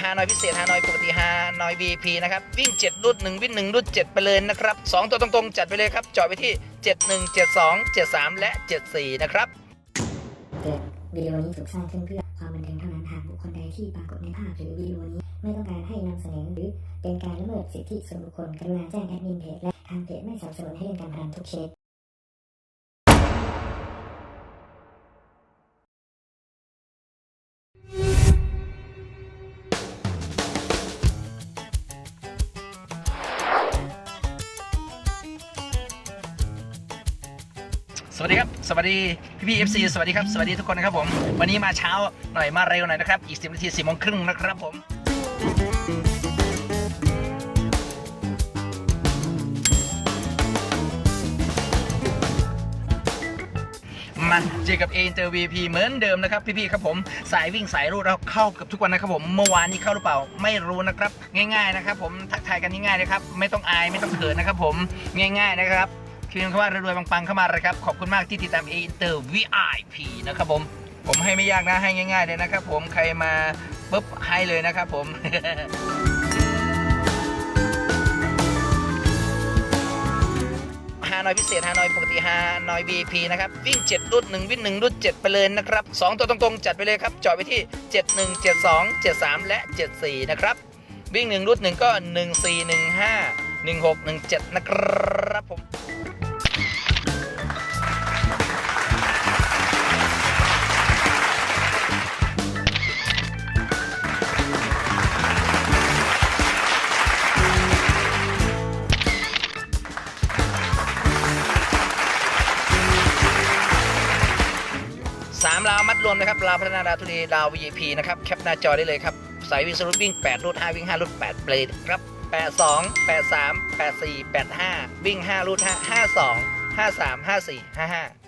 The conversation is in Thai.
ฮานอยพิเศษฮานอยปกติฮานอย VIP นะครับ วิ่ง 7 รุ่น1วิ่ง1รุ่น7 ไปเลยนะครับ 2 ตัวตรงๆ จัดไปเลยครับจอดไปที่ 71 72 73 และ 74 นะครับเตือนวิดีโอนี้ถูกสร้างขึ้นเพื่อความบันเทิงเท่านั้นหากบุคคลใดที่ปรากฏในภาพหรือวิดีโอนี้ไม่ต้องการให้นำเสนอหรือเป็นการละเมิดสิทธิส่วนบุคคลกรุณาแจ้งแอดมินเพจและทางเพจไม่สนับสนุนให้เล่นการพนันทุกชนิด สวัสดีครับสวัสดีพี่พี่เอฟซีสวัสดีครับสวัสดีทุกคนนะครับผม วันนี้มาเช้าหน่อยมาเร็วหน่อยนะครับอีกสิบนาทีสี่โมงครึ่งนะครับผมมาเจอกับเอเจอ VP เหมือนเดิมนะครับพี่ๆครับผมสายวิ่งสายรูดเราเข้ากับทุกวันนะครับผมเมื่อวานนี้เข้าหรือเปล่าไม่รู้นะครับ ง่าย ๆนะครับ ผมทักทายกันง่ายๆเลยครับ ไม่ต้องอายไม่ต้องเขินนะครับ ผมง่าย ๆนะครับ พิมพ์คำว่ารวยๆปังๆเข้ามาเลยครับ ขอบคุณมากที่ติดตามเอเจอ VIP นะครับผม ผมให้ไม่ยากนะให้ง่ายๆเลยนะครับผมใครมาปุ๊บให้เลยนะครับผมฮานอยพิเศษฮานอยปกติฮานอย VIP นะครับ วิ่ง 7 รุ่น1 วิ่ง 1 รุ่น 7 ไปเลยนะครับ 2 ตัวตรงๆ จัดไปเลยครับจอดไปที่ 71 72 73 และ 74 นะครับ วิ่ง 1 รุ่น1ก็ 14 15 16 17 นะครับผม สามลาวมัดรวมนะครับลาวพัฒนาดาวทุรีลาว VIP นะครับแคปหน้าจอได้เลยครับสายวิ่งสรุปวิ่ง8รูด5วิ่ง5รูด8เปลดครับ82 83 84 85 วิ่ง5รูด5 52 53 54 55